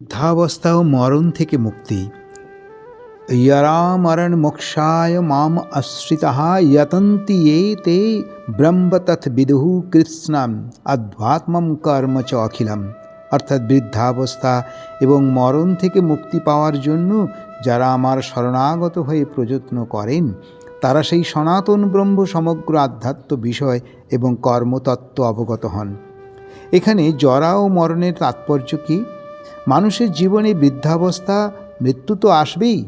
বৃদ্ধাবস্থা ও মরণ থেকে মুক্তি। ইয়রামরণ মোক্ষায় মাম আশ্রিতা ইয়তন্তি এ তে ব্রহ্মতথ বিদুহু কৃষ্ণাম আধ্যাত্মম কর্ম চ অখিলম। অর্থাৎ বৃদ্ধাবস্থা এবং মরণ থেকে মুক্তি পাওয়ার জন্য যারা আমার শরণাগত হয়ে প্রযত্ন করেন, তারা সেই সনাতন ব্রহ্ম সমগ্র আধ্যাত্ম বিষয় এবং কর্মতত্ত্ব অবগত হন। এখানে জরা ও মরণের তাৎপর্য কী? মানুষের জীবনে বৃদ্ধাবস্থা, মৃত্যু তো আসবেই,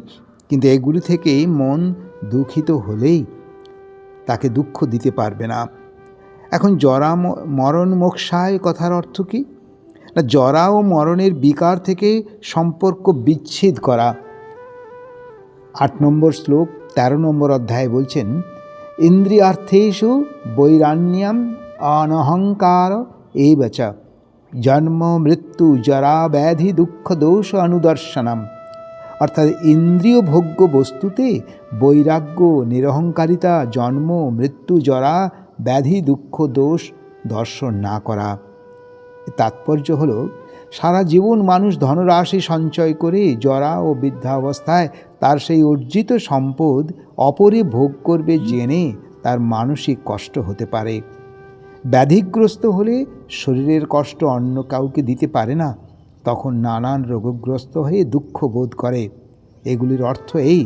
কিন্তু এগুলি থেকে মন দুঃখিত হলেই তাকে দুঃখ দিতে পারবে না। এখন জরা মরণ মোক্ষায় কথার অর্থ কী? না, জরা ও মরণের বিকার থেকে সম্পর্ক বিচ্ছেদ করা। আট নম্বর শ্লোক, তেরো নম্বর অধ্যায়ে বলছেন, ইন্দ্রিয়ার্থেষু বৈরাণ্যম অনহংকার এই চ। জন্ম, মৃত্যু, জরা, ব্যাধি, দুঃখ, দোষ, অনুদর্শনম। অর্থাৎ ইন্দ্রিয় ভোগ্য বস্তুতে বৈরাগ্য, নিরহংকারিতা, জন্ম, মৃত্যু, জরা, ব্যাধি, দুঃখ, দোষ দর্শন না করা। তাৎপর্য হল, সারা জীবন মানুষ ধনরাশি সঞ্চয় করে জরা ও বৃদ্ধাবস্থায় তার সেই অর্জিত সম্পদ অপরে ভোগ করবে জেনে তার মানসিক কষ্ট হতে পারে। ব্যাধিগ্রস্ত হলে শরীরের কষ্ট অন্য কাউকে দিতে পারে না, তখন নানান রোগগ্রস্ত হয়ে দুঃখ বোধ করে। এগুলির অর্থ এই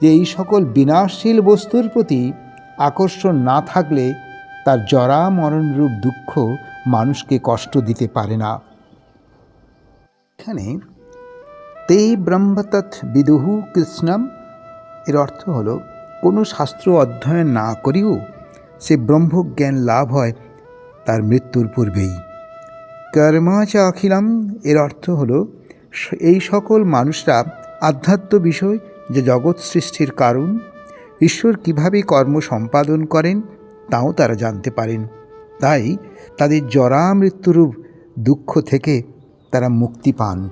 যে এই সকল বিনাশশীল বস্তুর প্রতি আকর্ষণ না থাকলে তার জরা মরণরূপ দুঃখ মানুষকে কষ্ট দিতে পারে না। এখানে তে ব্রহ্মতৎ বিদুহু কৃষ্ণম এর অর্থ হলো, কোনো শাস্ত্র অধ্যয়ন না করেও সে ব্রহ্মজ্ঞান লাভ হয় তার মৃত্যুর পূর্বেই। কর্মাচ অখিলাম এর অর্থ হলো, এই সকল মানুষরা আধ্যাত্ম বিষয় যে জগৎ সৃষ্টির কারণ, ঈশ্বর কীভাবে কর্ম সম্পাদন করেন তাও তারা জানতে পারেন। তাই তাদের জরা মৃত্যুরূপ দুঃখ থেকে তারা মুক্তি পান।